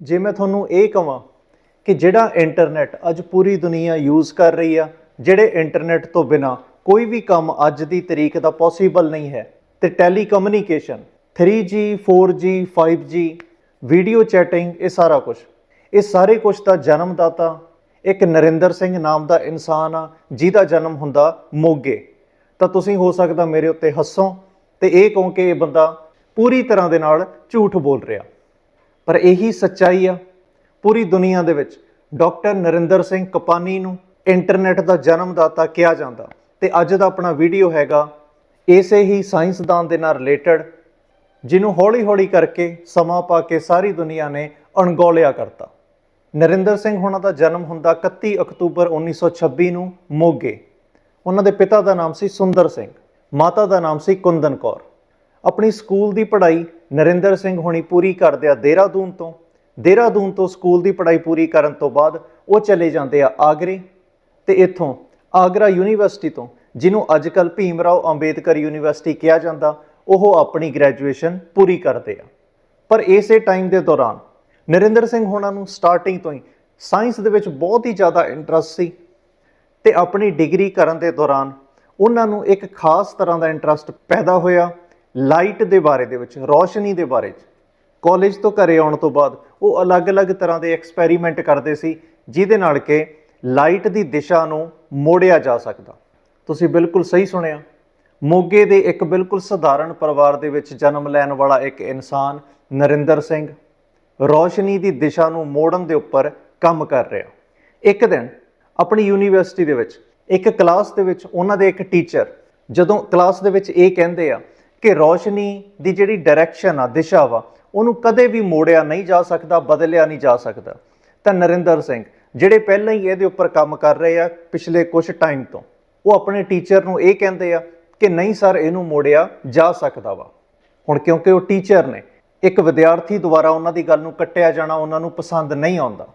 ਜੇ ਮੈਂ ਤੁਹਾਨੂੰ ਇਹ ਕਹਾਂ ਕਿ ਜਿਹੜਾ ਇੰਟਰਨੈਟ ਅੱਜ ਪੂਰੀ ਦੁਨੀਆ ਯੂਜ਼ ਕਰ ਰਹੀ ਆ, ਜਿਹੜੇ ਇੰਟਰਨੈਟ ਤੋਂ ਬਿਨਾ ਕੋਈ ਵੀ ਕੰਮ ਅੱਜ ਦੀ ਤਰੀਕ ਦਾ ਪੋਸੀਬਲ ਨਹੀਂ ਹੈ, ਤੇ telecommunication 3G 4G 5G video chatting ਇਹ ਸਾਰਾ ਕੁਝ ਇਹ ਸਾਰੇ ਕੁਝ ਦਾ ਜਨਮਦਾਤਾ, ਇੱਕ ਨਰਿੰਦਰ ਸਿੰਘ ਨਾਮ ਦਾ ਇਨਸਾਨ ਆ, ਜਿਹਦਾ ਜਨਮ ਹੁੰਦਾ ਮੋਗੇ। ਤਾਂ ਤੁਸੀਂ ਹੋ ਸਕਦਾ ਮੇਰੇ ਉੱਤੇ ਹੱਸੋ ਤੇ ਇਹ ਕਹੋ ਕਿ ਇਹ ਬੰਦਾ ਪੂਰੀ ਤਰ੍ਹਾਂ ਦੇ ਨਾਲ ਝੂਠ ਬੋਲ ਰਿਹਾ। ਪਰ ਇਹੀ ਸੱਚਾਈ ਆ। ਪੂਰੀ ਦੁਨੀਆ ਦੇ ਵਿੱਚ ਡਾਕਟਰ ਨਰਿੰਦਰ ਸਿੰਘ ਕਪਾਨੀ ਨੂੰ ਇੰਟਰਨੈਟ ਦਾ ਜਨਮਦਾਤਾ ਕਿਹਾ ਜਾਂਦਾ ਤੇ ਅੱਜ ਦਾ ਆਪਣਾ ਵੀਡੀਓ ਹੈਗਾ ਇਸੇ ਹੀ ਸਾਇੰਸਦਾਨ ਦੇ ਨਾਲ ਰਿਲੇਟਡ, ਜਿਹਨੂੰ ਹੌਲੀ-ਹੌਲੀ ਕਰਕੇ ਸਮਾਂ ਪਾ ਕੇ ਸਾਰੀ ਦੁਨੀਆ ਨੇ ਅਣਗੌਲਿਆ ਕਰਤਾ। ਨਰਿੰਦਰ ਸਿੰਘ ਹੁਣਾਂ ਦਾ ਜਨਮ ਹੁੰਦਾ 31 ਅਕਤੂਬਰ 1926 ਨੂੰ ਮੋਗੇ। ਉਹਨਾਂ ਦੇ ਪਿਤਾ ਦਾ ਨਾਮ ਸੀ ਸੁੰਦਰ ਸਿੰਘ, ਮਾਤਾ ਦਾ ਨਾਮ ਸੀ ਕੁੰਦਨ ਕੌਰ। ਆਪਣੀ ਸਕੂਲ ਦੀ ਪੜ੍ਹਾਈ ਨਰਿੰਦਰ ਸਿੰਘ ਹੁਣੀ ਪੂਰੀ ਕਰਦੇ ਆ ਦੇਹਰਾਦੂਨ ਤੋਂ। ਦੇਹਰਾਦੂਨ ਤੋਂ ਸਕੂਲ ਦੀ ਪੜ੍ਹਾਈ ਪੂਰੀ ਕਰਨ ਤੋਂ ਬਾਅਦ ਉਹ ਚਲੇ ਜਾਂਦੇ ਆ ਆਗਰੇ ਤੇ ਇੱਥੋਂ ਆਗਰਾ ਯੂਨੀਵਰਸਿਟੀ ਤੋਂ, ਜਿਹਨੂੰ ਅੱਜਕੱਲ ਭੀਮ ਰਾਓ ਅੰਬੇਦਕਰ ਯੂਨੀਵਰਸਿਟੀ ਕਿਹਾ ਜਾਂਦਾ, ਉਹ ਆਪਣੀ ਗ੍ਰੈਜੂਏਸ਼ਨ ਪੂਰੀ ਕਰਦੇ ਆ। ਪਰ ਇਸੇ ਟਾਈਮ ਦੇ ਦੌਰਾਨ ਨਰਿੰਦਰ ਸਿੰਘ ਹੋਣਾ ਨੂੰ ਸਟਾਰਟਿੰਗ ਤੋਂ ਹੀ ਸਾਇੰਸ ਦੇ ਵਿੱਚ ਬਹੁਤ ਹੀ ਜ਼ਿਆਦਾ ਇੰਟਰਸਟ ਸੀ ਤੇ ਆਪਣੀ ਡਿਗਰੀ ਕਰਨ ਦੇ ਦੌਰਾਨ ਉਹਨਾਂ ਨੂੰ ਇੱਕ ਖਾਸ ਤਰ੍ਹਾਂ ਦਾ ਇੰਟਰਸਟ ਪੈਦਾ ਹੋਇਆ। ਲਾਈਟ ਦੇ ਬਾਰੇ ਦੇ ਵਿੱਚ, ਰੌਸ਼ਨੀ ਦੇ ਬਾਰੇ 'ਚ। ਕਾਲਜ ਤੋਂ ਘਰੇ ਆਉਣ ਤੋਂ ਬਾਅਦ ਉਹ ਅਲੱਗ-ਅਲੱਗ ਤਰ੍ਹਾਂ ਦੇ ਐਕਸਪੈਰੀਮੈਂਟ ਕਰਦੇ ਸੀ, ਜਿਹਦੇ ਨਾਲ ਕਿ ਲਾਈਟ ਦੀ ਦਿਸ਼ਾ ਨੂੰ ਮੋੜਿਆ ਜਾ ਸਕਦਾ। ਤੁਸੀਂ ਬਿਲਕੁਲ ਸਹੀ ਸੁਣਿਆ। ਮੋਗੇ ਦੇ ਇੱਕ ਬਿਲਕੁਲ ਸਧਾਰਨ ਪਰਿਵਾਰ ਦੇ ਵਿੱਚ ਜਨਮ ਲੈਣ ਵਾਲਾ ਇੱਕ ਇਨਸਾਨ ਨਰਿੰਦਰ ਸਿੰਘ, ਰੌਸ਼ਨੀ ਦੀ ਦਿਸ਼ਾ ਨੂੰ ਮੋੜਨ ਦੇ ਉੱਪਰ ਕੰਮ ਕਰ ਰਿਹਾ। ਇੱਕ ਦਿਨ ਆਪਣੀ ਯੂਨੀਵਰਸਿਟੀ ਦੇ ਵਿੱਚ, ਇੱਕ ਕਲਾਸ ਦੇ ਵਿੱਚ ਉਹਨਾਂ ਦੇ ਇੱਕ ਟੀਚਰ, ਜਦੋਂ ਕਲਾਸ ਦੇ ਵਿੱਚ ਇਹ ਕਹਿੰਦੇ ਆ ਕਿ ਰੋਸ਼ਨੀ ਦੀ ਜਿਹੜੀ ਡਾਇਰੈਕਸ਼ਨ ਆ, ਦਿਸ਼ਾ ਵਾ, ਉਹਨੂੰ ਕਦੇ ਵੀ ਮੋੜਿਆ ਨਹੀਂ ਜਾ ਸਕਦਾ, ਬਦਲਿਆ ਨਹੀਂ ਜਾ ਸਕਦਾ। ਤਾਂ ਨਰਿੰਦਰ ਸਿੰਘ, ਜਿਹੜੇ ਪਹਿਲਾਂ ਹੀ ਇਹਦੇ ਉੱਪਰ ਕੰਮ ਕਰ ਰਹੇ ਆ, ਪਿਛਲੇ ਕੁਝ ਟਾਈਮ ਤੋਂ, ਉਹ ਆਪਣੇ ਟੀਚਰ ਨੂੰ ਇਹ ਕਹਿੰਦੇ ਆ ਕਿ ਨਹੀਂ ਸਰ ਇਹਨੂੰ ਮੋੜਿਆ ਜਾ ਸਕਦਾ ਵਾ। ਹੁਣ ਕਿਉਂਕਿ ਉਹ ਟੀਚਰ ਨੇ, ਇੱਕ ਵਿਦਿਆਰਥੀ ਦੁਆਰਾ ਉਹਨਾਂ ਦੀ ਗੱਲ ਨੂੰ ਕੱਟਿਆ ਜਾਣਾ, ਉਹਨਾਂ ਨੂੰ ਪਸੰਦ ਨਹੀਂ ਆਉਂਦਾ।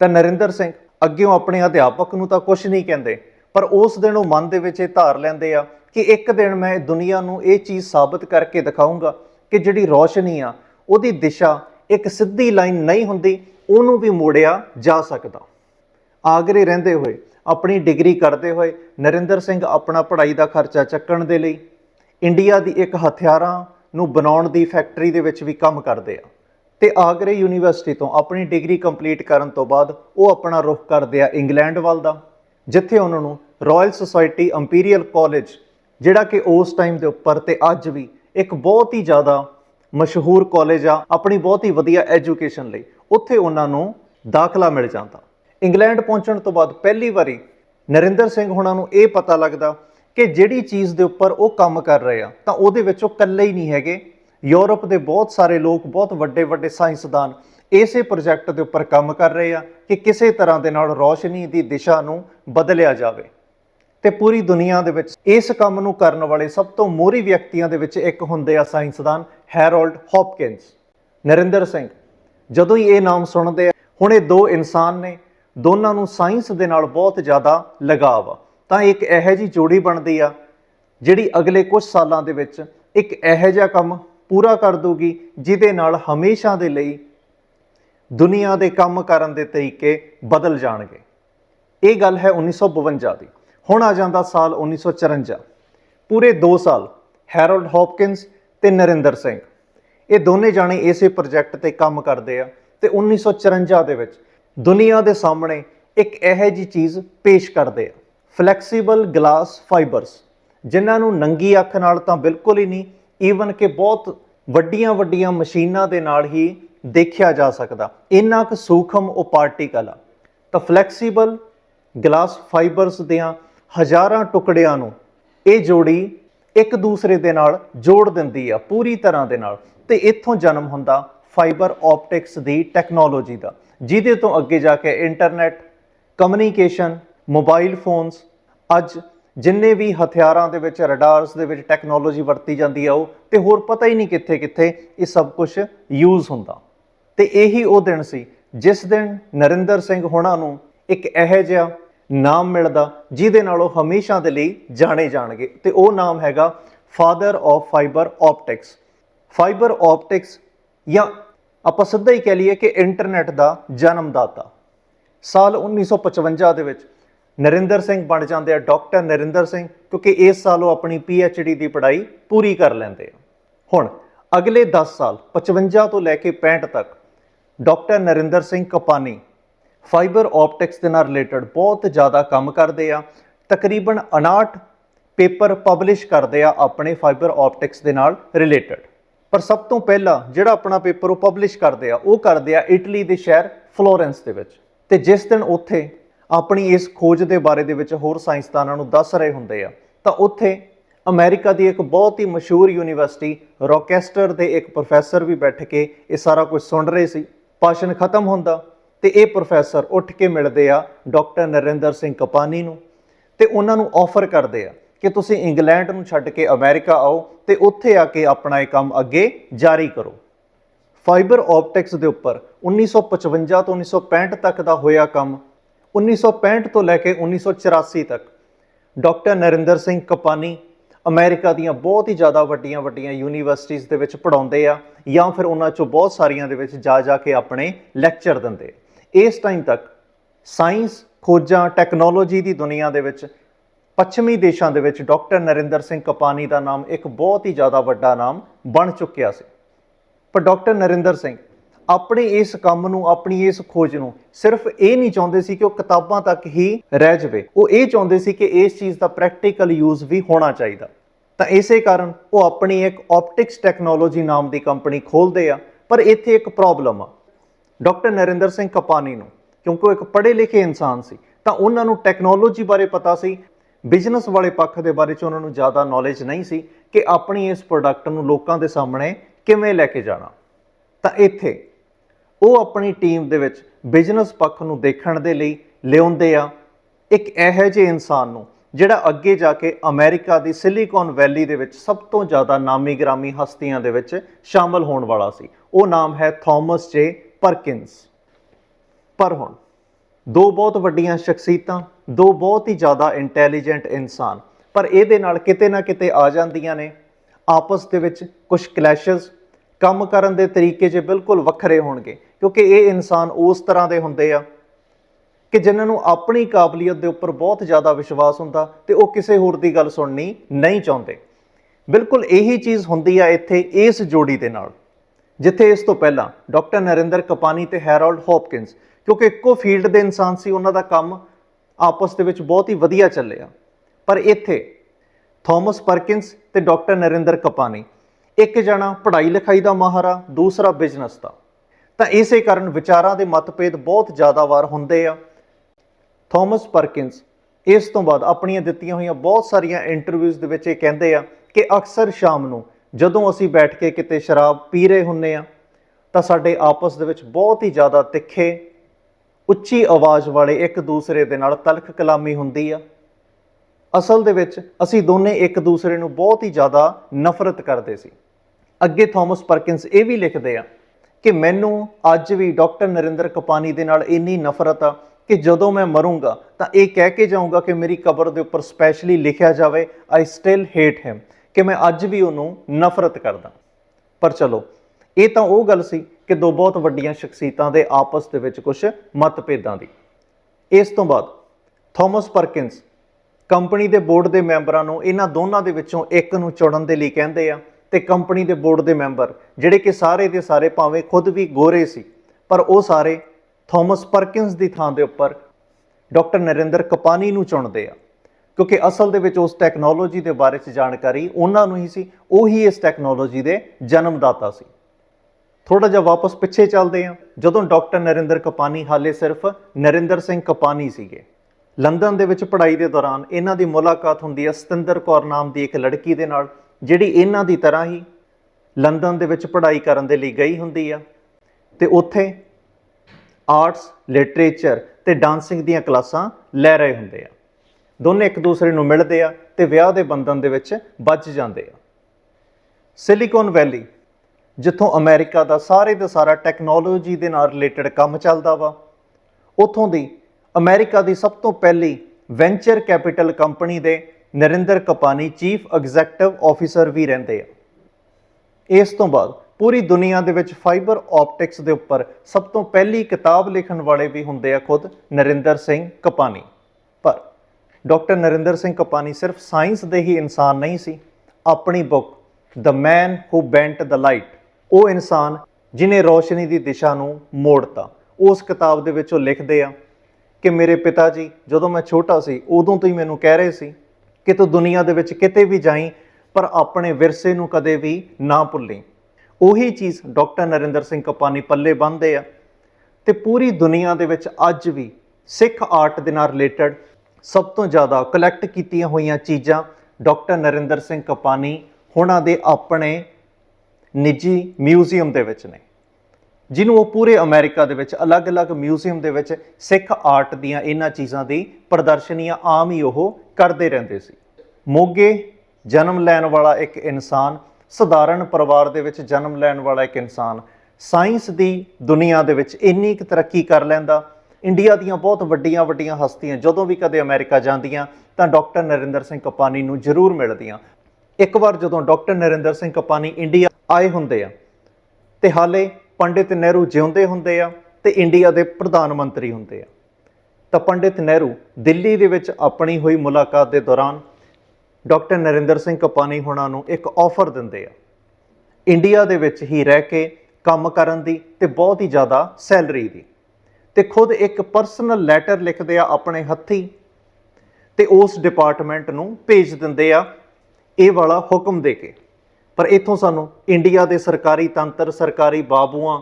ਤਾਂ ਨਰਿੰਦਰ ਸਿੰਘ ਅੱਗੇ ਉਹ ਆਪਣੇ ਅਧਿਆਪਕ ਨੂੰ ਤਾਂ ਕੁਝ ਨਹੀਂ ਕਹਿੰਦੇ ਪਰ ਉਸ ਦਿਨ ਉਹ ਮਨ ਦੇ ਵਿੱਚ ਇਹ ਧਾਰ ਲੈਂਦੇ ਆ ਕਿ ਇੱਕ ਦਿਨ ਮੈਂ ਦੁਨੀਆ ਨੂੰ ਇਹ ਚੀਜ਼ ਸਾਬਤ ਕਰਕੇ ਦਿਖਾਊਂਗਾ ਕਿ ਜਿਹੜੀ ਰੋਸ਼ਨੀ ਆ, ਉਹਦੀ ਦਿਸ਼ਾ ਇੱਕ ਸਿੱਧੀ ਲਾਈਨ ਨਹੀਂ ਹੁੰਦੀ, ਉਹਨੂੰ ਵੀ ਮੋੜਿਆ ਜਾ ਸਕਦਾ। ਆਗਰੇ ਰਹਿੰਦੇ ਹੋਏ, ਆਪਣੀ ਡਿਗਰੀ ਕਰਦੇ ਹੋਏ, ਨਰਿੰਦਰ ਸਿੰਘ ਆਪਣਾ ਪੜ੍ਹਾਈ ਦਾ ਖਰਚਾ ਚੱਕਣ ਦੇ ਲਈ ਇੰਡੀਆ ਦੀ ਇੱਕ ਹਥਿਆਰਾਂ ਨੂੰ ਬਣਾਉਣ ਦੀ ਫੈਕਟਰੀ ਦੇ ਵਿੱਚ ਵੀ ਕੰਮ ਕਰਦੇ ਆ ਤੇ ਆਗਰੇ ਯੂਨੀਵਰਸਿਟੀ ਤੋਂ ਆਪਣੀ ਡਿਗਰੀ ਕੰਪਲੀਟ ਕਰਨ ਤੋਂ ਬਾਅਦ ਉਹ ਆਪਣਾ ਰੁਖ ਕਰਦੇ ਆ ਇੰਗਲੈਂਡ ਵੱਲ ਦਾ। ਜਿੱਥੇ ਉਹਨਾਂ ਨੂੰ ਰਾਇਲ ਸੁਸਾਇਟੀ ਇੰਪੀਰੀਅਲ ਕਾਲਜ ਜਿਹੜਾ ਕਿ ਉਸ ਟਾਈਮ ਦੇ ਉੱਪਰ ਤੇ ਅੱਜ ਵੀ ਇੱਕ ਬਹੁਤ ਹੀ ਜ਼ਿਆਦਾ ਮਸ਼ਹੂਰ ਕਾਲਜ ਆ, ਆਪਣੀ ਬਹੁਤ ਹੀ ਵਧੀਆ ਐਜੂਕੇਸ਼ਨ ਲਈ, ਉੱਥੇ ਉਹਨਾਂ ਨੂੰ ਦਾਖਲਾ ਮਿਲ ਜਾਂਦਾ। ਇੰਗਲੈਂਡ ਪਹੁੰਚਣ ਤੋਂ ਬਾਅਦ ਪਹਿਲੀ ਵਾਰੀ ਨਰਿੰਦਰ ਸਿੰਘ ਹੁਣਾਂ ਨੂੰ ਇਹ ਪਤਾ ਲੱਗਦਾ ਕਿ ਜਿਹੜੀ ਚੀਜ਼ ਦੇ ਉੱਪਰ ਉਹ ਕੰਮ ਕਰ ਰਹੇ ਆ, ਤਾਂ ਉਹਦੇ ਵਿੱਚ ਉਹ ਇਕੱਲੇ ਹੀ ਨਹੀਂ ਹੈਗੇ। ਯੂਰਪ ਦੇ ਬਹੁਤ ਸਾਰੇ ਲੋਕ, ਬਹੁਤ ਵੱਡੇ ਵੱਡੇ ਸਾਇੰਸਦਾਨ ਇਸੇ ਪ੍ਰੋਜੈਕਟ ਦੇ ਉੱਪਰ ਕੰਮ ਕਰ ਰਹੇ ਆ ਕਿ ਕਿਸੇ ਤਰ੍ਹਾਂ ਦੇ ਨਾਲ ਰੋਸ਼ਨੀ ਦੀ ਦਿਸ਼ਾ ਨੂੰ ਬਦਲਿਆ ਜਾਵੇ। ਤੇ ਪੂਰੀ ਦੁਨੀਆ ਦੇ ਵਿੱਚ ਇਸ ਕੰਮ ਨੂੰ ਕਰਨ ਵਾਲੇ ਸਭ ਤੋਂ ਮੋਹਰੀ ਵਿਅਕਤੀਆਂ ਦੇ ਵਿੱਚ ਇੱਕ ਹੁੰਦੇ ਆ ਸਾਇੰਸਦਾਨ ਹੈਰੋਲਡ ਹੌਪਕਿੰਸ। ਨਰਿੰਦਰ ਸਿੰਘ, ਜਦੋਂ ਹੀ ਇਹ ਨਾਮ ਸੁਣਦੇ ਆ, ਹੁਣ ਇਹ ਦੋ ਇਨਸਾਨ ਨੇ, ਦੋਨਾਂ ਨੂੰ ਸਾਇੰਸ ਦੇ ਨਾਲ ਬਹੁਤ ਜ਼ਿਆਦਾ ਲਗਾਵ ਆ। ਤਾਂ ਇੱਕ ਇਹੋ ਜੀ ਜੋੜੀ ਬਣਦੀ ਆ, ਜਿਹੜੀ ਅਗਲੇ ਕੁਝ ਸਾਲਾਂ ਦੇ ਵਿੱਚ ਇੱਕ ਇਹੋ ਜਿਹਾ ਕੰਮ ਪੂਰਾ ਕਰ ਦੂਗੀ ਜਿਹਦੇ ਨਾਲ ਹਮੇਸ਼ਾ ਦੇ ਲਈ ਦੁਨੀਆ ਦੇ ਕੰਮ ਕਰਨ ਦੇ ਤਰੀਕੇ ਬਦਲ ਜਾਣਗੇ। ਇਹ ਗੱਲ ਹੈ 1952 ਦੀ। ਹੁਣ ਆ ਜਾਂਦਾ ਸਾਲ 1954 ਪੂਰੇ 2 ਸਾਲ ਹੈਰਲਡ ਹੌਪਕਿੰਸ ਤੇ ਨਰਿੰਦਰ ਸਿੰਘ। ਇਹ ਦੋਨੇ ਜਾਣੇ ਇਸੇ ਪ੍ਰੋਜੈਕਟ ਤੇ ਕੰਮ ਕਰਦੇ ਆ ਤੇ 1954 ਦੇ ਵਿੱਚ ਦੁਨੀਆ ਦੇ ਸਾਹਮਣੇ ਇੱਕ ਇਹੋ ਜੀ ਚੀਜ਼ ਪੇਸ਼ ਕਰਦੇ ਆ। ਫਲੈਕਸੀਬਲ ਗਲਾਸ ਫਾਈਬਰਸ, ਜਿਨ੍ਹਾਂ ਨੂੰ ਨੰਗੀ ਅੱਖ ਨਾਲ ਤਾਂ ਬਿਲਕੁਲ ਹੀ ਨਹੀਂ, ਈਵਨ ਕਿ ਬਹੁਤ ਵੱਡੀਆਂ ਵੱਡੀਆਂ ਮਸ਼ੀਨਾਂ ਦੇ ਨਾਲ ਹੀ ਦੇਖਿਆ ਜਾ ਸਕਦਾ। ਇੰਨਾ ਕੁ ਸੂਖਮ ਉਹ ਪਾਰਟੀਕਲ ਆ। ਤਾਂ ਫਲੈਕਸੀਬਲ ਗਲਾਸ ਫਾਈਬਰਸ ਦੀਆਂ ਹਜ਼ਾਰਾਂ ਟੁਕੜਿਆਂ ਨੂੰ ਇਹ ਜੋੜੀ ਇੱਕ ਦੂਸਰੇ ਦੇ ਨਾਲ ਜੋੜ ਦਿੰਦੀ ਆ, ਪੂਰੀ ਤਰ੍ਹਾਂ ਦੇ ਨਾਲ। ਤੇ ਇੱਥੋਂ ਜਨਮ ਹੁੰਦਾ ਫਾਈਬਰ ਆਪਟਿਕਸ ਦੀ ਟੈਕਨੋਲੋਜੀ ਦਾ, ਜਿਹਦੇ ਤੋਂ ਅੱਗੇ ਜਾ ਕੇ ਇੰਟਰਨੈਟ ਕਮਿਊਨੀਕੇਸ਼ਨ ਮੋਬਾਈਲ ਫੋਨਸ ਅੱਜ ਜਿੰਨੇ ਵੀ ਹਥਿਆਰਾਂ ਦੇ ਵਿੱਚ ਰਡਾਰਸ ਦੇ ਵਿੱਚ ਟੈਕਨੋਲੋਜੀ ਵਰਤੀ ਜਾਂਦੀ ਆ ਉਹ, ਤੇ ਹੋਰ ਪਤਾ ਹੀ ਨਹੀਂ ਕਿੱਥੇ ਕਿੱਥੇ ਇਹ ਸਭ ਕੁਝ ਯੂਜ਼ ਹੁੰਦਾ। ਤੇ ਇਹੀ ਉਹ ਦਿਨ ਸੀ ਜਿਸ ਦਿਨ ਨਰਿੰਦਰ ਸਿੰਘ ਹੋਣਾ ਨੂੰ ਇੱਕ ਇਹੋ ਜਿਹਾ ਨਾਮ ਮਿਲਦਾ ਜਿਹਦੇ ਨਾਲ ਉਹ ਹਮੇਸ਼ਾ ਦੇ ਲਈ ਜਾਣੇ ਜਾਣਗੇ ਤੇ ਉਹ ਨਾਮ ਹੈਗਾ father of fibre optics fibre optics ਜਾਂ ਆਪਾਂ ਸਿੱਧਾ ਹੀ ਕਹਿ ਲਈਏ ਕਿ ਇੰਟਰਨੈਟ ਦਾ ਜਨਮਦਾਤਾ। ਸਾਲ 1955 ਦੇ ਵਿੱਚ ਨਰਿੰਦਰ ਸਿੰਘ ਬਣ ਜਾਂਦੇ ਆ ਡਾਕਟਰ ਨਰਿੰਦਰ ਸਿੰਘ, ਕਿਉਂਕਿ ਇਸ ਸਾਲ ਉਹ ਆਪਣੀ ਡੀ ਦੀ ਪੜ੍ਹਾਈ ਪੂਰੀ ਕਰ ਲੈਂਦੇ ਆ। ਹੁਣ ਅਗਲੇ 10 ਸਾਲ 55 ਤੋਂ ਲੈ ਕੇ 65 ਤੱਕ doctor Narinder Singh Kapany fibre optics ਦੇ ਨਾਲ ਰਿਲੇਟਡ ਬਹੁਤ ਜ਼ਿਆਦਾ ਕੰਮ ਕਰਦੇ ਆ। ਤਕਰੀਬਨ 59 ਪੇਪਰ ਪਬਲਿਸ਼ ਕਰਦੇ ਆ ਆਪਣੇ ਫਾਈਬਰ ਆਪਟਿਕਸ ਦੇ ਨਾਲ ਰਿਲੇਟਡ। ਪਰ ਸਭ ਤੋਂ ਪਹਿਲਾਂ ਜਿਹੜਾ ਆਪਣਾ ਪੇਪਰ ਉਹ ਪਬਲਿਸ਼ ਕਰਦੇ ਆ, ਉਹ ਕਰਦੇ ਆ ਇਟਲੀ ਦੇ ਸ਼ਹਿਰ ਫਲੋਰੈਂਸ ਦੇ ਵਿੱਚ। ਤੇ ਜਿਸ ਦਿਨ ਉੱਥੇ ਆਪਣੀ ਇਸ ਖੋਜ ਦੇ ਬਾਰੇ ਦੇ ਵਿੱਚ ਹੋਰ ਸਾਇੰਸਦਾਨਾਂ ਨੂੰ ਦੱਸ ਰਹੇ ਹੁੰਦੇ ਆ, ਤਾਂ ਉੱਥੇ ਅਮਰੀਕਾ ਦੀ ਇੱਕ ਬਹੁਤ ਹੀ ਮਸ਼ਹੂਰ ਯੂਨੀਵਰਸਿਟੀ ਰੋਕੈਸਟਰ ਦੇ ਇੱਕ ਪ੍ਰੋਫੈਸਰ ਵੀ ਬੈਠ ਕੇ ਇਹ ਸਾਰਾ ਕੁਝ ਸੁਣ ਰਹੇ ਸੀ। ਭਾਸ਼ਣ ਖਤਮ ਹੁੰਦਾ ਤੇ ਇਹ ਪ੍ਰੋਫੈਸਰ ਉੱਠ ਕੇ ਮਿਲਦੇ ਆ ਡਾਕਟਰ ਨਰਿੰਦਰ ਸਿੰਘ ਕਪਾਨੀ ਨੂੰ ਤੇ ਉਹਨਾਂ ਨੂੰ ਆਫਰ ਕਰਦੇ ਆ ਕਿ ਤੁਸੀਂ ਇੰਗਲੈਂਡ ਨੂੰ ਛੱਡ ਕੇ ਅਮਰੀਕਾ ਆਓ ਤੇ ਉੱਥੇ ਆ ਕੇ ਆਪਣਾ ਇਹ ਕੰਮ ਅੱਗੇ ਜਾਰੀ ਕਰੋ। ਫਾਈਬਰ ਆਪਟਿਕਸ ਦੇ ਉੱਪਰ 1955 ਤੋਂ 1965 ਤੱਕ ਦਾ ਹੋਇਆ ਕੰਮ 1965 ਤੋਂ ਲੈ ਕੇ 1984 ਤੱਕ। ਡਾਕਟਰ ਨਰਿੰਦਰ ਸਿੰਘ ਕਪਾਨੀ ਅਮਰੀਕਾ ਦੀਆਂ ਬਹੁਤ ਹੀ ਜ਼ਿਆਦਾ ਵੱਡੀਆਂ ਵੱਡੀਆਂ ਯੂਨੀਵਰਸਿਟੀਆਂ ਦੇ ਵਿੱਚ ਪੜਾਉਂਦੇ ਆ ਜਾਂ ਫਿਰ ਉਹਨਾਂ ਚੋਂ ਬਹੁਤ ਸਾਰੀਆਂ ਦੇ ਵਿੱਚ ਜਾ ਜਾ ਕੇ ਆਪਣੇ ਲੈਕਚਰ ਦਿੰਦੇ ਇਸ ਟਾਈਮ ਤੱਕ ਸਾਇੰਸ, ਖੋਜਾਂ, ਟੈਕਨੋਲੋਜੀ ਦੀ ਦੁਨੀਆ ਦੇ ਵਿੱਚ ਪੱਛਮੀ ਦੇਸ਼ਾਂ ਦੇ ਵਿੱਚ ਡਾਕਟਰ ਨਰਿੰਦਰ ਸਿੰਘ ਕਪਾਨੀ ਦਾ ਨਾਮ ਇੱਕ ਬਹੁਤ ਹੀ ਜ਼ਿਆਦਾ ਵੱਡਾ ਨਾਮ ਬਣ ਚੁੱਕਿਆ ਸੀ। ਪਰ ਡਾਕਟਰ ਨਰਿੰਦਰ ਸਿੰਘ ਆਪਣੇ ਇਸ ਕੰਮ ਨੂੰ, ਆਪਣੀ ਇਸ ਖੋਜ ਨੂੰ ਸਿਰਫ ਇਹ ਨਹੀਂ ਚਾਹੁੰਦੇ ਸੀ ਕਿ ਉਹ ਕਿਤਾਬਾਂ ਤੱਕ ਹੀ ਰਹਿ ਜਾਵੇ। ਉਹ ਇਹ ਚਾਹੁੰਦੇ ਸੀ ਕਿ ਇਸ ਚੀਜ਼ ਦਾ ਪ੍ਰੈਕਟੀਕਲ ਯੂਜ਼ ਵੀ ਹੋਣਾ ਚਾਹੀਦਾ। ਤਾਂ ਇਸੇ ਕਾਰਨ ਉਹ ਆਪਣੀ ਇੱਕ ਆਪਟਿਕਸ ਟੈਕਨੋਲੋਜੀ ਨਾਮ ਦੀ ਕੰਪਨੀ ਖੋਲਦੇ ਆ, ਪਰ ਇੱਥੇ ਇੱਕ ਪ੍ਰੋਬਲਮ ਆ। ਡਾਕਟਰ ਨਰਿੰਦਰ ਸਿੰਘ ਕਪਾਨੀ ਨੂੰ, ਕਿਉਂਕਿ ਉਹ ਇੱਕ ਪੜ੍ਹੇ ਲਿਖੇ ਇਨਸਾਨ ਸੀ, ਤਾਂ ਉਹਨਾਂ ਨੂੰ ਟੈਕਨੋਲੋਜੀ ਬਾਰੇ ਪਤਾ ਸੀ। ਬਿਜ਼ਨਸ ਵਾਲੇ ਪੱਖ ਦੇ ਬਾਰੇ ਚ ਉਹਨਾਂ ਨੂੰ ਜ਼ਿਆਦਾ ਨੌਲੇਜ ਨਹੀਂ ਸੀ ਕਿ ਆਪਣੀ ਇਸ ਪ੍ਰੋਡਕਟ ਨੂੰ ਲੋਕਾਂ ਦੇ ਸਾਹਮਣੇ ਕਿਵੇਂ ਲੈ ਕੇ ਜਾਣਾ। ਤਾਂ ਇੱਥੇ ਉਹ ਆਪਣੀ ਟੀਮ ਦੇ ਵਿੱਚ ਬਿਜ਼ਨਸ ਪੱਖ ਨੂੰ ਦੇਖਣ ਦੇ ਲਈ ਲਿਆਉਂਦੇ ਆ। ਇੱਕ ਇਹੋ ਜਿਹੇ ਇਨਸਾਨ ਨੂੰ ਜਿਹੜਾ ਅੱਗੇ ਜਾ ਕੇ ਅਮਰੀਕਾ ਦੀ ਸਿਲੀਕਨ ਵੈਲੀ ਦੇ ਵਿੱਚ ਸਭ ਤੋਂ ਜ਼ਿਆਦਾ ਨਾਮੀ ਗ੍ਰਾਮੀ ਹਸਤੀਆਂ ਦੇ ਵਿੱਚ ਸ਼ਾਮਲ ਹੋਣ ਵਾਲਾ ਸੀ। ਉਹ ਨਾਮ ਹੈ ਥਾਮਸ ਜੇ ਪਰਕਿੰਸ ਪਰ ਹੁਣ ਦੋ ਬਹੁਤ ਵੱਡੀਆਂ ਸ਼ਖਸੀਅਤਾਂ, ਦੋ ਬਹੁਤ ਹੀ ਜ਼ਿਆਦਾ ਇੰਟੈਲੀਜੈਂਟ ਇਨਸਾਨ, ਪਰ ਇਹਦੇ ਨਾਲ ਕਿਤੇ ਨਾ ਕਿਤੇ ਆ ਜਾਂਦੀਆਂ ਨੇ। ਆਪਸ ਦੇ ਵਿੱਚ ਕੁਝ ਕਲੈਸ਼ਸ ਕੰਮ ਕਰਨ ਦੇ ਤਰੀਕੇ ਜੇ ਬਿਲਕੁਲ ਵੱਖਰੇ ਹੋਣਗੇ ਕਿਉਂਕਿ ਇਹ ਇਨਸਾਨ ਉਸ ਤਰ੍ਹਾਂ ਦੇ ਹੁੰਦੇ ਆ ਕਿ ਜਿਨ੍ਹਾਂ ਨੂੰ ਆਪਣੀ ਕਾਬਲੀਅਤ ਦੇ ਉੱਪਰ ਬਹੁਤ ਜ਼ਿਆਦਾ ਵਿਸ਼ਵਾਸ ਹੁੰਦਾ ਤੇ ਉਹ ਕਿਸੇ ਹੋਰ ਦੀ ਗੱਲ ਸੁਣਨੀ ਨਹੀਂ ਚਾਹੁੰਦੇ। ਬਿਲਕੁਲ ਇਹੀ ਚੀਜ਼ ਹੁੰਦੀ ਆ ਇੱਥੇ ਇਸ ਜੋੜੀ ਦੇ ਨਾਲ। ਜਿੱਥੇ ਇਸ ਤੋਂ ਪਹਿਲਾਂ ਡਾਕਟਰ ਨਰਿੰਦਰ ਕਪਾਨੀ ਤੇ ਹੈਰੋਲਡ ਹੌਪਕਿੰਸ, ਕਿਉਂਕਿ ਇੱਕੋ ਫੀਲਡ ਦੇ ਇਨਸਾਨ ਸੀ, ਉਹਨਾਂ ਦਾ ਕੰਮ ਆਪਸ ਦੇ ਵਿੱਚ ਬਹੁਤ ਹੀ ਵਧੀਆ ਚੱਲਿਆ। ਪਰ ਇੱਥੇ ਥਾਮਸ ਪਰਕਿੰਸ ਤੇ ਡਾਕਟਰ ਨਰਿੰਦਰ ਕਪਾਨੀ, ਇੱਕ ਜਣਾ ਪੜ੍ਹਾਈ ਲਿਖਾਈ ਦਾ ਮਾਹਰ ਆ ਦੂਸਰਾ ਬਿਜ਼ਨਸ ਦਾ। ਤਾਂ ਇਸੇ ਕਾਰਨ ਵਿਚਾਰਾਂ ਦੇ ਮਤਭੇਦ ਬਹੁਤ ਜ਼ਿਆਦਾ ਵਾਰ ਹੁੰਦੇ ਆ। ਥਾਮਸ ਪਰਕਿੰਸ ਇਸ ਤੋਂ ਬਾਅਦ ਆਪਣੀਆਂ ਦਿੱਤੀਆਂ ਹੋਈਆਂ ਬਹੁਤ ਸਾਰੀਆਂ ਇੰਟਰਵਿਊਜ਼ ਦੇ ਵਿੱਚ ਇਹ ਕਹਿੰਦੇ ਆ ਕਿ ਅਕਸਰ ਸ਼ਾਮ ਨੂੰ ਜਦੋਂ ਅਸੀਂ ਬੈਠ ਕੇ ਕਿਤੇ ਸ਼ਰਾਬ ਪੀ ਰਹੇ ਹੁੰਨੇ ਆ, ਤਾਂ ਸਾਡੇ ਆਪਸ ਦੇ ਵਿੱਚ ਬਹੁਤ ਹੀ ਜ਼ਿਆਦਾ ਤਿੱਖੇ, ਉੱਚੀ ਆਵਾਜ਼ ਵਾਲੇ ਇੱਕ ਦੂਸਰੇ ਦੇ ਨਾਲ ਤਲਖ ਕਲਾਮੀ ਹੁੰਦੀ ਆ। ਅਸਲ ਦੇ ਵਿੱਚ ਅਸੀਂ ਦੋਨੇ ਇੱਕ ਦੂਸਰੇ ਨੂੰ ਬਹੁਤ ਹੀ ਜ਼ਿਆਦਾ ਨਫ਼ਰਤ ਕਰਦੇ ਸੀ। ਅੱਗੇ ਥਾਮਸ ਪਰਕਿੰਸ ਇਹ ਵੀ ਲਿਖਦੇ ਆ ਕਿ ਮੈਨੂੰ ਅੱਜ ਵੀ ਡਾਕਟਰ ਨਰਿੰਦਰ ਕਪਾਨੀ ਦੇ ਨਾਲ ਇੰਨੀ ਨਫ਼ਰਤ ਆ ਕਿ ਜਦੋਂ ਮੈਂ ਮਰੂੰਗਾ ਤਾਂ ਇਹ ਕਹਿ ਕੇ ਜਾਊਂਗਾ ਕਿ ਮੇਰੀ ਕਬਰ ਦੇ ਉੱਪਰ ਸਪੈਸ਼ਲੀ ਲਿਖਿਆ ਜਾਵੇ ਆਈ ਸਟਿਲ ਹੇਟ ਹਿਮ ਕਿ ਮੈਂ ਅੱਜ ਵੀ ਉਹਨੂੰ ਨਫ਼ਰਤ ਕਰਦਾ। ਪਰ ਚਲੋ, ਇਹ ਤਾਂ ਉਹ ਗੱਲ ਸੀ ਕਿ ਦੋ ਬਹੁਤ ਵੱਡੀਆਂ ਸ਼ਖਸੀਅਤਾਂ ਦੇ ਆਪਸ ਦੇ ਵਿੱਚ ਕੁਝ ਮਤਭੇਦਾਂ ਦੀ। ਇਸ ਤੋਂ ਬਾਅਦ ਥਾਮਸ ਪਰਕਿੰਸ ਕੰਪਨੀ ਦੇ ਬੋਰਡ ਦੇ ਮੈਂਬਰਾਂ ਨੂੰ ਇਹਨਾਂ ਦੋਨਾਂ ਦੇ ਵਿੱਚੋਂ ਇੱਕ ਨੂੰ ਚੁਣਨ ਦੇ ਲਈ ਕਹਿੰਦੇ ਆ ਤੇ ਕੰਪਨੀ ਦੇ ਬੋਰਡ ਦੇ ਮੈਂਬਰ, ਜਿਹੜੇ ਕਿ ਸਾਰੇ ਦੇ ਸਾਰੇ ਭਾਵੇਂ ਖੁਦ ਵੀ ਗੋਰੇ ਸੀ, ਪਰ ਉਹ ਸਾਰੇ ਥਾਮਸ ਪਰਕਿੰਸ ਦੀ ਥਾਂ ਦੇ ਉੱਪਰ ਡਾਕਟਰ ਨਰਿੰਦਰ ਕਪਾਨੀ ਨੂੰ ਚੁਣਦੇ ਆ। ਕਿਉਂਕਿ ਅਸਲ ਦੇ ਵਿੱਚ ਉਸ ਟੈਕਨੋਲੋਜੀ ਦੇ ਬਾਰੇ ਚ ਜਾਣਕਾਰੀ ਉਹਨਾਂ ਨੂੰ ਹੀ ਸੀ, ਉਹੀ ਇਸ ਟੈਕਨੋਲੋਜੀ ਦੇ ਜਨਮਦਾਤਾ ਸੀ। ਥੋੜਾ ਜਿਹਾ ਵਾਪਸ ਪਿੱਛੇ ਚੱਲਦੇ ਹਾਂ। ਜਦੋਂ ਡਾਕਟਰ ਨਰਿੰਦਰ ਕਪਾਨੀ, ਹਾਲੇ ਸਿਰਫ ਨਰਿੰਦਰ ਸਿੰਘ ਕਪਾਨੀ ਸੀਗੇ, ਲੰਡਨ ਦੇ ਵਿੱਚ ਪੜ੍ਹਾਈ ਦੇ ਦੌਰਾਨ ਇਹਨਾਂ ਦੀ ਮੁਲਾਕਾਤ ਹੁੰਦੀ ਹੈ ਸਤਿੰਦਰ ਕੌਰ ਨਾਮ ਦੀ ਇੱਕ ਲੜਕੀ ਦੇ ਨਾਲ। ਜਿਹੜੀ ਇਹਨਾਂ ਦੀ ਤਰ੍ਹਾਂ ਹੀ ਲੰਡਨ ਦੇ ਵਿੱਚ ਪੜ੍ਹਾਈ ਕਰਨ ਦੇ ਲਈ ਗਈ ਹੁੰਦੀ ਆ, ਤੇ ਉੱਥੇ ਆਰਟਸ ਲਿਟਰੇਚਰ ਤੇ ਡਾਂਸਿੰਗ ਦੀਆਂ ਕਲਾਸਾਂ ਲੈ ਰਹੇ ਹੁੰਦੇ ਆ। ਦੋਨੇ ਇੱਕ ਦੂਸਰੇ ਨੂੰ ਮਿਲਦੇ ਆ ਤੇ ਵਿਆਹ ਦੇ ਬੰਧਨ ਦੇ ਵਿੱਚ ਬੱਝ ਜਾਂਦੇ ਆ। ਸਿਲੀਕਨ ਵੈਲੀ ਜਿੱਥੋਂ ਅਮਰੀਕਾ ਦਾ ਸਾਰੇ ਦਾ ਸਾਰਾ ਟੈਕਨੋਲੋਜੀ ਦੇ ਨਾਲ ਰਿਲੇਟਡ ਕੰਮ ਚੱਲਦਾ ਵਾ, ਉੱਥੋਂ ਦੀ ਅਮਰੀਕਾ ਦੀ ਸਭ ਤੋਂ ਪਹਿਲੀ ਵੈਂਚਰ ਕੈਪੀਟਲ ਕੰਪਨੀ ਦੇ Narinder Kapany, chief executive officer ਵੀ ਰਹਿੰਦੇ ਆ। ਇਸ ਤੋਂ ਬਾਅਦ ਪੂਰੀ ਦੁਨੀਆ ਦੇ ਵਿੱਚ ਫਾਈਬਰ ਆਪਟਿਕਸ ਦੇ ਉੱਪਰ ਸਭ ਤੋਂ ਪਹਿਲੀ ਕਿਤਾਬ ਲਿਖਣ ਵਾਲੇ ਵੀ ਹੁੰਦੇ ਆ ਖੁਦ ਨਰਿੰਦਰ ਸਿੰਘ ਕਪਾਨੀ। ਪਰ ਡਾਕਟਰ ਨਰਿੰਦਰ ਸਿੰਘ ਕਪਾਨੀ ਸਿਰਫ ਸਾਇੰਸ ਦੇ ਹੀ ਇਨਸਾਨ ਨਹੀਂ ਸੀ। ਆਪਣੀ book the man who bent the light ਉਹ ਇਨਸਾਨ ਜਿਨੇ ਰੋਸ਼ਨੀ ਦੀ ਦਿਸ਼ਾ ਨੂੰ ਮੋੜਤਾ, ਉਸ ਕਿਤਾਬ ਦੇ ਵਿੱਚ ਉਹ ਲਿਖਦੇ ਆ ਕਿ ਮੇਰੇ ਪਿਤਾ ਜੀ, ਜਦੋਂ ਮੈਂ ਛੋਟਾ ਸੀ, ਉਦੋਂ ਤੋਂ ਹੀ ਮੈਨੂੰ ਕਹਿ ਰਹੇ ਸੀ ਕਿ ਤੂੰ ਦੁਨੀਆ ਦੇ ਵਿੱਚ ਕਿਤੇ ਵੀ ਜਾਈਂ, ਪਰ ਆਪਣੇ ਵਿਰਸੇ ਨੂੰ ਕਦੇ ਵੀ ਨਾ ਭੁੱਲੀ। ਉਹੀ ਚੀਜ਼ ਡਾਕਟਰ ਨਰਿੰਦਰ ਸਿੰਘ ਕਪਾਨੀ ਪੱਲੇ ਬੰਨ੍ਹਦੇ ਆ। ਤੇ ਪੂਰੀ ਦੁਨੀਆ ਦੇ ਵਿੱਚ ਅੱਜ ਵੀ ਸਿੱਖ ਆਰਟ ਦੇ ਨਾਲ ਰਿਲੇਟਡ ਸਭ ਤੋਂ ਜ਼ਿਆਦਾ ਕਲੈਕਟ ਕੀਤੀਆਂ ਹੋਈਆਂ ਚੀਜ਼ਾਂ ਡਾਕਟਰ ਨਰਿੰਦਰ ਸਿੰਘ ਕਪਾਨੀ ਹੁਣਾਂ ਦੇ ਆਪਣੇ ਨਿੱਜੀ ਮਿਊਜ਼ੀਅਮ ਦੇ ਵਿੱਚ ਨੇ। ਜਿਹਨੂੰ ਉਹ ਪੂਰੇ ਅਮਰੀਕਾ ਦੇ ਵਿੱਚ ਅਲੱਗ-ਅਲੱਗ ਮਿਊਜ਼ੀਅਮ ਦੇ ਵਿੱਚ ਸਿੱਖ ਆਰਟ ਦੀਆਂ ਇਹਨਾਂ ਚੀਜ਼ਾਂ ਦੀ ਪ੍ਰਦਰਸ਼ਨੀਆਂ ਆਮ ਹੀ ਉਹ ਕਰਦੇ ਰਹਿੰਦੇ ਸੀ। ਮੋਗੇ ਜਨਮ ਲੈਣ ਵਾਲਾ ਇੱਕ ਇਨਸਾਨ, ਸਧਾਰਨ ਪਰਿਵਾਰ ਦੇ ਵਿੱਚ ਜਨਮ ਲੈਣ ਵਾਲਾ ਇੱਕ ਇਨਸਾਨ, ਸਾਇੰਸ ਦੀ ਦੁਨੀਆ ਦੇ ਵਿੱਚ ਇੰਨੀ ਕੁ ਤਰੱਕੀ ਕਰ ਲੈਂਦਾ। ਇੰਡੀਆ ਦੀਆਂ ਬਹੁਤ ਵੱਡੀਆਂ ਵੱਡੀਆਂ ਹਸਤੀਆਂ ਜਦੋਂ ਵੀ ਕਦੇ ਅਮਰੀਕਾ ਜਾਂਦੀਆਂ ਤਾਂ ਡਾਕਟਰ ਨਰਿੰਦਰ ਸਿੰਘ ਕਪਾਨੀ ਨੂੰ ਜ਼ਰੂਰ ਮਿਲਦੀਆਂ। ਇੱਕ ਵਾਰ ਜਦੋਂ ਡਾਕਟਰ ਨਰਿੰਦਰ ਸਿੰਘ ਕਪਾਨੀ ਇੰਡੀਆ ਆਏ ਹੁੰਦੇ ਆ, ਤੇ ਹਾਲੇ ਪੰਡਿਤ ਨਹਿਰੂ ਜਿਉਂਦੇ ਹੁੰਦੇ ਆ ਤੇ ਇੰਡੀਆ ਦੇ ਪ੍ਰਧਾਨ ਮੰਤਰੀ ਹੁੰਦੇ ਆ। ਤਾਂ ਪੰਡਿਤ ਨਹਿਰੂ ਦਿੱਲੀ ਦੇ ਵਿੱਚ ਆਪਣੀ ਹੋਈ ਮੁਲਾਕਾਤ ਦੇ ਦੌਰਾਨ ਡਾਕਟਰ ਨਰਿੰਦਰ ਸਿੰਘ ਕਪਾਨੀ ਹੁਣਾਂ ਨੂੰ ਇੱਕ ਆਫਰ ਦਿੰਦੇ ਆ। ਇੰਡੀਆ ਦੇ ਵਿੱਚ ਹੀ ਰਹਿ ਕੇ ਕੰਮ ਕਰਨ ਦੀ ਤੇ ਬਹੁਤ ਹੀ ਜ਼ਿਆਦਾ ਸੈਲਰੀ ਦੀ। ਤੇ ਖੁਦ ਇੱਕ ਪਰਸਨਲ ਲੈਟਰ ਲਿਖਦੇ ਆ ਆਪਣੇ ਹੱਥੀ ਤੇ ਉਸ ਡਿਪਾਰਟਮੈਂਟ ਨੂੰ ਭੇਜ ਦਿੰਦੇ ਆ ਇਹ ਵਾਲਾ ਹੁਕਮ ਦੇ ਕੇ। ਪਰ ਇੱਥੋਂ ਸਾਨੂੰ ਇੰਡੀਆ ਦੇ ਸਰਕਾਰੀ ਤੰਤਰ, ਸਰਕਾਰੀ ਬਾਬੂਆਂ,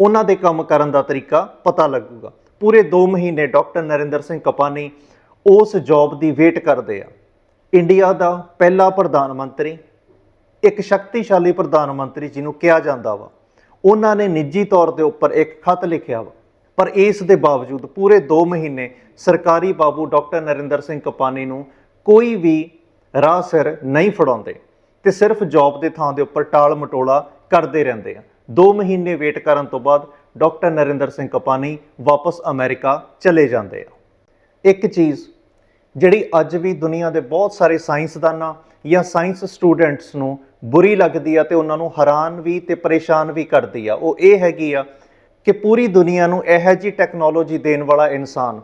ਉਹਨਾਂ ਦੇ ਕੰਮ ਕਰਨ ਦਾ ਤਰੀਕਾ ਪਤਾ ਲੱਗੂਗਾ। ਪੂਰੇ 2 ਮਹੀਨੇ ਡਾਕਟਰ ਨਰਿੰਦਰ ਸਿੰਘ ਕਪਾਨੀ ਉਸ ਜੌਬ ਦੀ ਵੇਟ ਕਰਦੇ ਆ। ਇੰਡੀਆ ਦਾ ਪਹਿਲਾ ਪ੍ਰਧਾਨ ਮੰਤਰੀ, ਇੱਕ ਸ਼ਕਤੀਸ਼ਾਲੀ ਪ੍ਰਧਾਨ ਮੰਤਰੀ ਜਿਹਨੂੰ ਕਿਹਾ ਜਾਂਦਾ ਵਾ, ਉਹਨਾਂ ਨੇ ਨਿੱਜੀ ਤੌਰ ਦੇ ਉੱਪਰ ਇੱਕ ਖਤ ਲਿਖਿਆ ਵਾ। ਪਰ ਇਸ ਦੇ ਬਾਵਜੂਦ ਪੂਰੇ 2 ਮਹੀਨੇ ਸਰਕਾਰੀ ਬਾਬੂ ਡਾਕਟਰ ਨਰਿੰਦਰ ਸਿੰਘ ਕਪਾਨੀ ਨੂੰ ਕੋਈ ਵੀ ਰਾਹ ਸਿਰ ਨਹੀਂ ਫੜਾਉਂਦੇ ਤੇ ਸਿਰਫ ਜੌਬ ਦੇ ਥਾਂ ਦੇ ਉੱਪਰ ਟਾਲ ਮਟੋਲਾ ਕਰਦੇ ਰਹਿੰਦੇ ਆ। 2 ਮਹੀਨੇ ਵੇਟ ਕਰਨ ਤੋਂ ਬਾਅਦ ਡਾਕਟਰ ਨਰਿੰਦਰ ਸਿੰਘ ਕਪਾਨੀ ਵਾਪਸ ਅਮਰੀਕਾ ਚਲੇ ਜਾਂਦੇ ਆ। ਇੱਕ ਚੀਜ਼ ਜਿਹੜੀ ਅੱਜ ਵੀ ਦੁਨੀਆ ਦੇ ਬਹੁਤ ਸਾਰੇ ਸਾਇੰਸਦਾਨਾਂ ਜਾਂ ਸਾਇੰਸ ਸਟੂਡੈਂਟਸ ਨੂੰ ਬੁਰੀ ਲੱਗਦੀ ਆ ਤੇ ਉਹਨਾਂ ਨੂੰ ਹੈਰਾਨ ਵੀ ਤੇ ਪਰੇਸ਼ਾਨ ਵੀ ਕਰਦੀ ਆ, ਉਹ ਇਹ ਹੈਗੀ ਆ ਕਿ ਪੂਰੀ ਦੁਨੀਆ ਨੂੰ ਇਹੋ ਜਿਹੀ ਟੈਕਨੋਲੋਜੀ ਦੇਣ ਵਾਲਾ ਇਨਸਾਨ,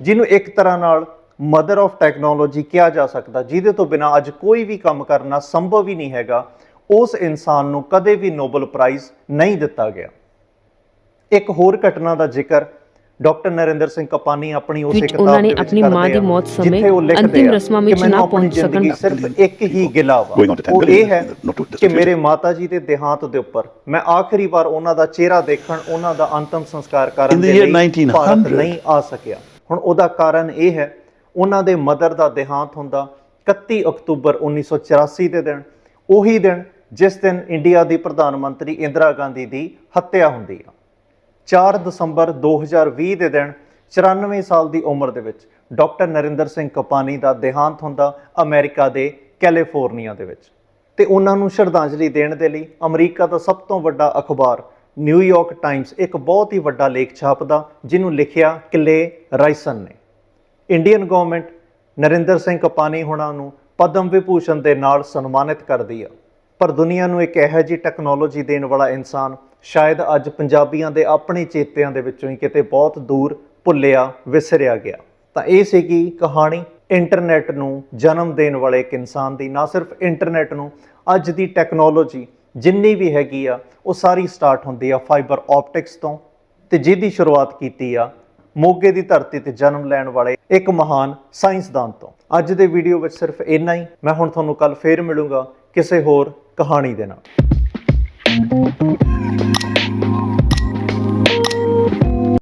ਜਿਹਨੂੰ ਇੱਕ ਤਰ੍ਹਾਂ ਨਾਲ ਮਦਰ ਆਫ ਟੈਕਨੋਲੋਜੀ ਕਿਹਾ ਜਾ ਸਕਦਾ, ਜਿਹਦੇ ਤੋਂ ਬਿਨਾ ਅੱਜ ਕੋਈ ਵੀ ਕੰਮ ਕਰਨਾ ਸੰਭਵ ਹੀ ਨਹੀਂ ਹੈਗਾ, ਉਸ ਇਨਸਾਨ ਨੂੰ ਕਦੇ ਵੀ ਨੋਬਲ ਪ੍ਰਾਈਜ਼ ਨਹੀਂ ਦਿੱਤਾ ਗਿਆ। ਇੱਕ ਹੋਰ ਘਟਨਾ ਦਾ ਜ਼ਿਕਰ ਡਾਕਟਰ ਨਰਿੰਦਰ ਸਿੰਘ ਕਪਾਨੀ ਆਪਣੀ ਉਸੇ ਵਿੱਚ ਕਿਤਾਬ ਉਹਨਾਂ ਨੇ ਆਪਣੀ ਮਾਂ ਦੀ ਮੌਤ ਸਮੇਂ ਜਿੱਥੇ ਉਹ ਲਿਖਦੇ ਅੰਤਿਮ ਰਸਮਾਂ ਵਿੱਚ ਨਾ ਪਹੁੰਚ ਸਕਣ। ਸਿਰਫ ਇੱਕ ਹੀ ਗਿਲਾ ਵਾ। ਉਹ ਇਹ ਹੈ ਕਿ. ਮੇਰੇ ਮਾਤਾ ਜੀ ਦੇ ਦੇਹਾਂਤ ਦੇ ਉੱਪਰ ਮੈਂ ਆਖਰੀ ਵਾਰ ਉਹਨਾਂ ਦਾ ਚਿਹਰਾ ਦੇਖਣ ਉਹਨਾਂ ਦਾ ਅੰਤਮ ਸੰਸਕਾਰ ਕਰਨ ਦੇ ਲਈ 1900 ਭਾਰਤ ਨਹੀਂ ਆ ਸਕਿਆ। ਹੁਣ ਉਹਦਾ ਕਾਰਨ ਇਹ ਹੈ ਉਹਨਾਂ ਦੇ ਮਦਰ ਦਾ ਦੇਹਾਂਤ ਹੁੰਦਾ 31 ਅਕਤੂਬਰ 1984 ਦੇ ਦਿਨ। ਉਹੀ ਦਿਨ ਜਿਸ ਦਿਨ ਇੰਡੀਆ ਦੀ ਪ੍ਰਧਾਨ ਮੰਤਰੀ ਇੰਦਰਾ ਗਾਂਧੀ ਦੀ ਹੱਤਿਆ ਹੁੰਦੀ ਆ। 4 ਦਸੰਬਰ 2020 ਦੇ ਦਿਨ 94 ਸਾਲ ਦੀ ਉਮਰ ਦੇ ਵਿੱਚ, ਡਾਕਟਰ ਨਰਿੰਦਰ ਸਿੰਘ ਕਪਾਨੀ ਦਾ ਦੇਹਾਂਤ ਹੁੰਦਾ ਅਮਰੀਕਾ ਦੇ ਕੈਲੀਫੋਰਨੀਆ ਦੇ ਵਿੱਚ। ਤੇ ਉਹਨਾਂ ਨੂੰ ਸ਼ਰਧਾਂਜਲੀ ਦੇਣ ਦੇ ਲਈ ਅਮਰੀਕਾ ਦਾ ਸਭ ਤੋਂ ਵੱਡਾ ਅਖਬਾਰ ਨਿਊਯਾਰਕ ਟਾਈਮਸ ਇੱਕ ਬਹੁਤ ਹੀ ਵੱਡਾ ਲੇਖ ਛਾਪਦਾ, ਜਿਹਨੂੰ ਲਿਖਿਆ ਕਿਲੇ ਰਾਈਸਨ ਨੇ। ਇੰਡੀਅਨ ਗਵਰਨਮੈਂਟ ਨਰਿੰਦਰ ਸਿੰਘ ਕਪਾਨੀ ਹੁਣਾਂ ਨੂੰ ਪਦਮ ਵਿਭੂਸ਼ਣ ਦੇ ਨਾਲ ਸਨਮਾਨਿਤ ਕਰਦੀ ਆ। ਪਰ ਦੁਨੀਆ ਨੂੰ ਇੱਕ ਇਹੋ ਜਿਹੀ ਟੈਕਨੋਲੋਜੀ ਦੇਣ ਵਾਲਾ ਇਨਸਾਨ ਸ਼ਾਇਦ ਅੱਜ ਪੰਜਾਬੀਆਂ ਦੇ ਆਪਣੇ ਚੇਤਿਆਂ ਦੇ ਵਿੱਚੋਂ ਹੀ ਕਿਤੇ ਬਹੁਤ ਦੂਰ ਭੁੱਲਿਆ, ਵਿਸਰਿਆ ਗਿਆ। ਤਾਂ ਇਹ ਸੀਗੀ ਕਹਾਣੀ ਇੰਟਰਨੈਟ ਨੂੰ ਜਨਮ ਦੇਣ ਵਾਲੇ ਇੱਕ ਇਨਸਾਨ ਦੀ, ਨਾ ਸਿਰਫ ਇੰਟਰਨੈਟ ਨੂੰ, ਅੱਜ ਦੀ ਟੈਕਨੋਲੋਜੀ ਜਿੰਨੀ ਵੀ ਹੈਗੀ ਆ, ਉਹ ਸਾਰੀ ਸਟਾਰਟ ਹੁੰਦੀ ਆ ਫਾਈਬਰ ਆਪਟਿਕਸ ਤੋਂ ਤੇ ਜਿਹਦੀ ਸ਼ੁਰੂਆਤ ਕੀਤੀ ਆ ਮੋਗੇ ਦੀ ਧਰਤੀ ਤੇ ਜਨਮ ਲੈਣ ਵਾਲੇ ਇੱਕ ਮਹਾਨ ਸਾਇੰਸਦਾਨ ਤੋਂ। ਅੱਜ ਦੇ ਵੀਡੀਓ ਵਿੱਚ ਸਿਰਫ ਇੰਨਾ ਹੀ। ਮੈਂ ਹੁਣ ਤੁਹਾਨੂੰ ਕੱਲ ਫੇਰ ਮਿਲੂੰਗਾ ਕਿਸੇ ਹੋਰ ਕਹਾਣੀ ਦੇ ਨਾਲ।